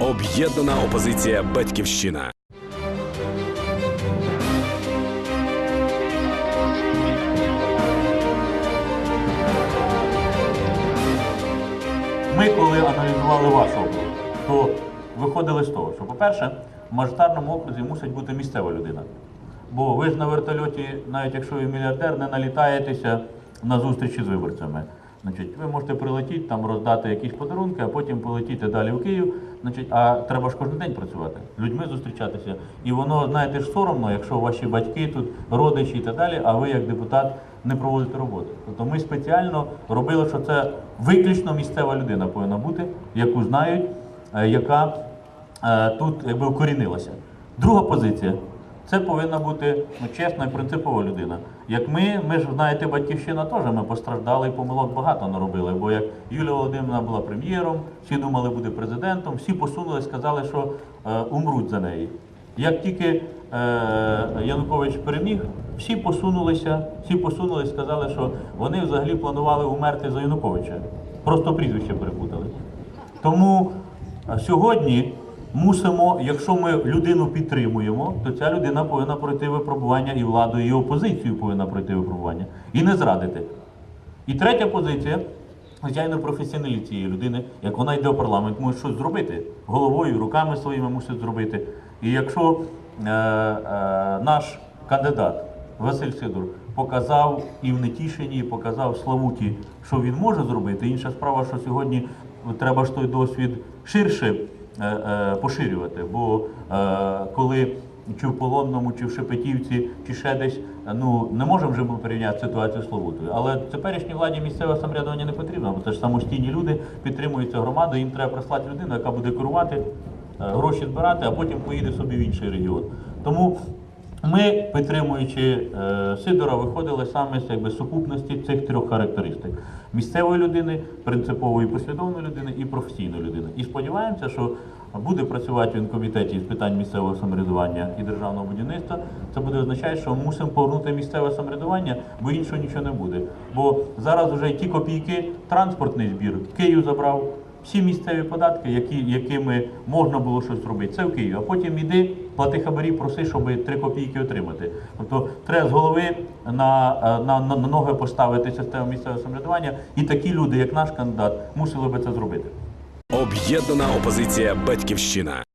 Об'єднана опозиція Батьківщина. Ми, коли аналізували ваш округ, то виходили з того, що, по-перше, в мажоритарному окрузі мусить бути місцева людина. Бо ви ж на вертольоті, навіть якщо ви мільярдер, не налітаєтеся на зустрічі з виборцями. Значить, ви можете прилетіти, там роздати якісь подарунки, а потім полетіти далі в Київ. Значить, а треба ж кожен день працювати, людьми зустрічатися. І воно, знаєте ж, соромно, якщо ваші батьки тут, родичі і так далі, а ви як депутат не проводите роботу. Тобто ми спеціально робили, що це виключно місцева людина повинна бути, яку знають, е, яка е, тут якби вкорінилася. Друга позиція. Це повинна бути ну, чесна і принципова людина. Як ми, ми ж знаєте, батьківщина теж ми постраждали і помилок багато наробили. Бо як Юлія Володимирівна була прем'єром, всі думали, буде президентом, всі посунули, сказали, що е, умруть за неї. Як тільки е, Янукович переміг, всі посунулися, всі посунулися, сказали, що вони взагалі планували умерти за Януковича. Просто прізвище перепутали. Тому е, сьогодні мусимо, якщо ми людину підтримуємо, то ця людина повинна пройти випробування і владою, і опозицію повинна пройти випробування. І не зрадити. І третя позиція, звичайно, професіоналіст цієї людини, як вона йде в парламент, може щось зробити. Головою, руками своїми мусить зробити. І якщо е, е, наш кандидат Василь Сидор показав і в Нетішині, і показав Славуті, що він може зробити. Інша справа, що сьогодні треба ж той досвід ширше поширювати. Бо е, коли чи в Полонному, чи в Шепетівці, чи ще десь, е, ну не можемо вже ми порівняти ситуацію з Словутою. Але теперішній владі місцеве самоврядування не потрібно, бо це ж самостійні люди, підтримуються громади, їм треба прислати людину, яка буде керувати, е, гроші збирати, а потім поїде собі в інший регіон. Тому ми, підтримуючи е, Сидора, виходили саме з якби, сукупності цих трьох характеристик: місцевої людини, принципової послідовної людини і професійної людини. І сподіваємося, що буде працювати він в комітеті з питань місцевого самоврядування і державного будівництва. Це буде означати, що мусимо повернути місцеве самоврядування, бо іншого нічого не буде. Бо зараз вже ті копійки, транспортний збір Київ забрав. Всі місцеві податки, які, якими можна було щось зробити, це в Києві. А потім іди, плати хабарі, проси, щоб три копійки отримати. Тобто треба з голови на, е, на, на, на ноги поставити систему місцевого самоврядування, і такі люди, як наш кандидат, мусили би це зробити. Об'єднана опозиція Батьківщина.